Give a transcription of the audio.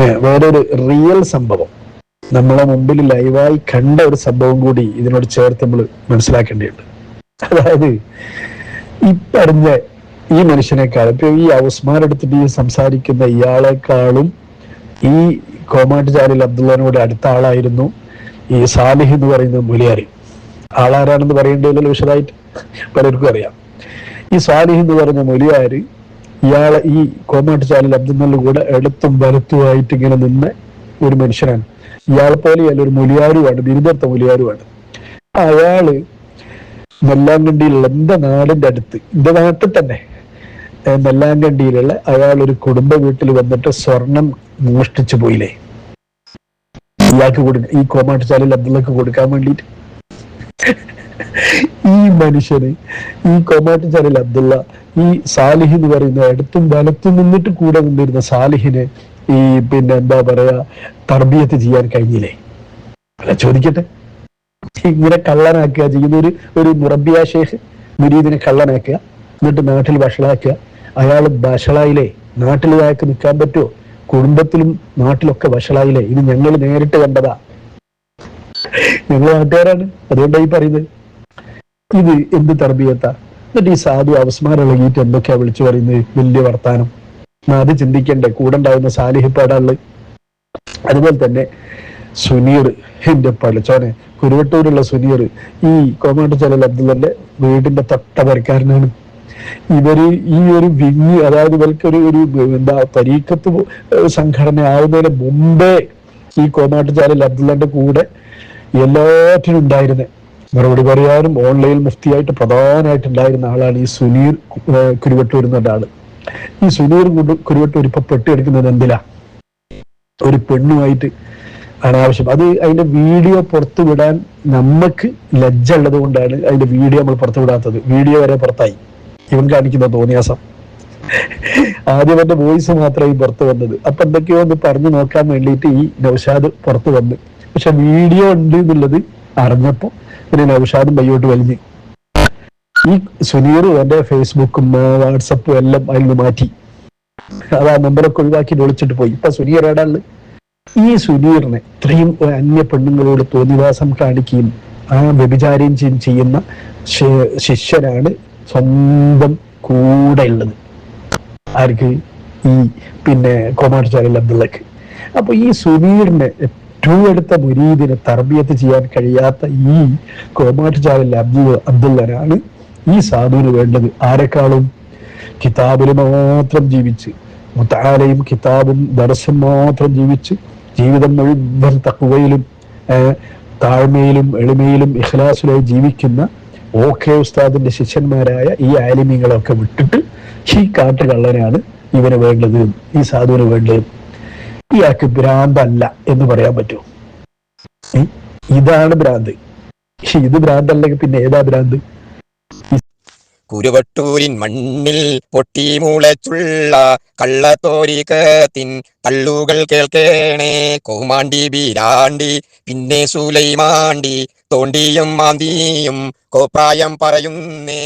പിന്നെ വേറൊരു റിയൽ സംഭവം. നമ്മളെ മുമ്പിൽ ലൈവായി കണ്ട ഒരു സംഭവം കൂടി ഇതിനോട് ചേർത്ത് നമ്മൾ മനസ്സിലാക്കേണ്ടതുണ്ട്. അതായത് ഇപ്പറിഞ്ഞ ഈ മനുഷ്യനേക്കാൾ ഇപ്പൊ ഈ ഔസ്മാരെടുത്തിട്ട് ഈ സംസാരിക്കുന്ന ഇയാളെക്കാളും ഈ കോമാട്ടുചാലിൽ അബ്ദുള്ളനോട് അടുത്ത ആളായിരുന്നു ഈ സാലിഹ് എന്ന് പറയുന്ന മുലിയാരി. ആളാരാണെന്ന് പറയേണ്ടതില്ലല്ലോ വിശദമായിട്ട്. പലർക്കും അറിയാം. ഈ സാലിഹ് എന്ന് പറഞ്ഞ മുലിയാര് ഇയാളെ ഈ കോമാട്ടുചാലിൽ അബ്ദുൽ കൂടെ എടുത്തും വലത്തുമായിട്ട് ഇങ്ങനെ നിന്ന ഒരു മനുഷ്യനാണ്. ഇയാളെ പോലെയല്ല ഒരു മുലിയാരുമാണ് ബിരുദത്ത മുലിയാരുമാണ് അയാൾ നെല്ലാങ്കണ്ടിയിലുള്ള എന്റെ നാടിന്റെ അടുത്ത് എന്റെ നാട്ടിൽ തന്നെ നെല്ലാങ്കണ്ടിയിലുള്ള അയാൾ ഒരു കുടുംബ വീട്ടിൽ വന്നിട്ട് സ്വർണം മോഷ്ടിച്ചു പോയില്ലേ? ഇയാൾക്ക് കൊടുക്ക ഈ കോമാട്ടുചാലിൽ അബ്ദുള്ളക്ക് കൊടുക്കാൻ വേണ്ടിയിട്ട്. ഈ മനുഷ്യന് ഈ കോമാട്ടുചാലിൽ അബ്ദുള്ള ഈ സാലിഹ് എന്ന് പറയുന്ന അടുത്തും വലത്തും നിന്നിട്ട് കൂടെ നിന്നിരുന്ന സാലിഹിനെ ഈ പിന്നെ എന്താ പറയാ തർബിയത്ത് ചെയ്യാൻ കഴിഞ്ഞില്ലേ? അല്ല ചോദിക്കട്ടെ. ഇങ്ങനെ കള്ളനാക്കുക ചെയ്യുന്ന ഒരു ഒരു മുറബിയ ഷേഖ് മുരീദിനെ കള്ളനാക്കുക എന്നിട്ട് നാട്ടിൽ വഷളാക്കുക. അയാൾ വഷളായില്ലേ? നാട്ടിൽ അയാൾക്ക് നിൽക്കാൻ പറ്റുമോ? കുടുംബത്തിലും നാട്ടിലൊക്കെ വഷളായില്ലേ? ഇത് ഞങ്ങൾ നേരിട്ട് കണ്ടതാ. ഞങ്ങൾ നാട്ടുകാരാണ്. അതുകൊണ്ടാണ് ഈ പറയുന്നത്. ഇത് എന്ത് തർബിയത്ത? എന്നിട്ട് ഈ സാധു അവസ്മാരം ഇളകിയിട്ട് എന്തൊക്കെയാ വിളിച്ചു പറയുന്നത്? വലിയ വർത്താനം. അത് ചിന്തിക്കണ്ടേ? കൂടെ ഉണ്ടാവുന്ന സാലിഹിപ്പാടാൾ. അതുപോലെ തന്നെ സുനീർ എന്റെ പഠിച്ചോനെ കുരുവട്ടൂരുള്ള സുനീർ ഈ കോമാട്ടുചാലൽ അബ്ദുള്ളന്റെ വീടിന്റെ തൊട്ടവരക്കാരനാണ് ഇവർ ഈ ഒരു വിങ്ങി അതായത് ഇവർക്ക് ഒരു ഒരു എന്താ പരീക്കത്ത് സംഘടന ആവുന്നതിന് മുമ്പേ ഈ കോമാട്ടുചാലൽ അബ്ദുള്ളന്റെ കൂടെ എല്ലാറ്റിനും ഉണ്ടായിരുന്നത് മറുപടി പറയാനും ഓൺലൈൻ മുഫ്തിയായിട്ട് പ്രധാനമായിട്ട് ഉണ്ടായിരുന്ന ആളാണ് ഈ സുനീർ കുരുവട്ടൂർ എന്ന ആൾ ഈ സുനീർ കുരു- കുരുവട്ടൂർ ഇപ്പൊ പെട്ടിയെടുക്കുന്നത് എന്തിലാ? ഒരു പെണ്ണുമായിട്ട് അനാവശ്യം. അത് അതിന്റെ വീഡിയോ പുറത്തു വിടാൻ നമുക്ക് ലജ്ജ ഉള്ളത് കൊണ്ടാണ് അതിന്റെ വീഡിയോ നമ്മൾ പുറത്തു വിടാത്തത്. വീഡിയോ വരെ പുറത്തായി. ഇവൻ കാണിക്കുന്ന തോന്നിയാസം. ആദ്യം എന്റെ വോയിസ് മാത്രമായി പുറത്തു വന്നത്. അപ്പൊ എന്തൊക്കെയോ ഒന്ന് പറഞ്ഞു നോക്കാൻ വേണ്ടിയിട്ട് ഈ നൗഷാദ് പുറത്തു വന്ന്. പക്ഷെ വീഡിയോ ഉണ്ട് എന്നുള്ളത് അറിഞ്ഞപ്പോ പിന്നെ നൗഷാദും ബയ്യോട്ട് വലിഞ്ഞ്. ഈ സുനീർ എന്റെ ഫേസ്ബുക്കും വാട്സപ്പും എല്ലാം അതിൽ നിന്ന് മാറ്റി. അത് ആ നമ്പറൊക്കെ ഒഴിവാക്കി ഒളിച്ചിട്ട് പോയി. ഇപ്പൊ സുനീർ ഏടാൾ ഈ സുനീറിനെ ഇത്രയും അന്യ പെണ്ണുങ്ങളോട് തോന്നിവാസം കാണിക്കുകയും ആ വ്യഭിചാരം ചെയ്യും ചെയ്യുന്ന ശിഷ്യനാണ് സ്വന്തം കൂടെ ഉള്ളത്. ആർക്ക്? ഈ പിന്നെ കോമാട്ടുചാരൽ അബ്ദുള്ളക്ക്. അപ്പൊ ഈ സുനീറിനെ ഏറ്റവും അടുത്ത മുരീദിനെ തർബിയത്ത് ചെയ്യാൻ കഴിയാത്ത ഈ കോമാട്ടുചാരൽ അബ്ദുൽ അബ്ദുള്ളനാണ് ഈ സാധുവിന് വേണ്ടത്. ആരെക്കാളും? കിതാബിന് മാത്രം ജീവിച്ച് മുത്താലയും കിതാബും ദർശം മാത്രം ജീവിച്ച് ജീവിതം മുഴുവൻ തക്കുവയിലും താഴ്മയിലും എളിമയിലും ഇഖ്ലാസിലായി ജീവിക്കുന്ന ഓക്കെ ഉസ്താദിന്റെ ശിഷ്യന്മാരായ ഈ ആലിമ്യങ്ങളൊക്കെ വിട്ടിട്ട് ഈ കാട്ടുകള്ളനാണ് ഇവന് വേണ്ടത് ഈ സാധുവിന് വേണ്ടത്. ഇയാൾക്ക് ഭ്രാന്തല്ല എന്ന് പറയാൻ പറ്റുമോ? ഇതാണ് ഭ്രാന്ത്. ഇത് ഭ്രാന്തല്ലെങ്കിൽ പിന്നെ ഏതാ ഭ്രാന്ത്? കുരുവട്ടൂരിൻ മണ്ണിൽ പൊട്ടി മുളച്ചുള്ള കള്ളത്തോരിക്കത്തിൻ തള്ളുകൾ കേൾക്കേണേ. കോമാണ്ടി ബീരാണ്ടി പിന്നെ സുലൈമാണ്ടി തോണ്ടിയും മാന്തിയും കോപ്രായം പറയുന്നേ.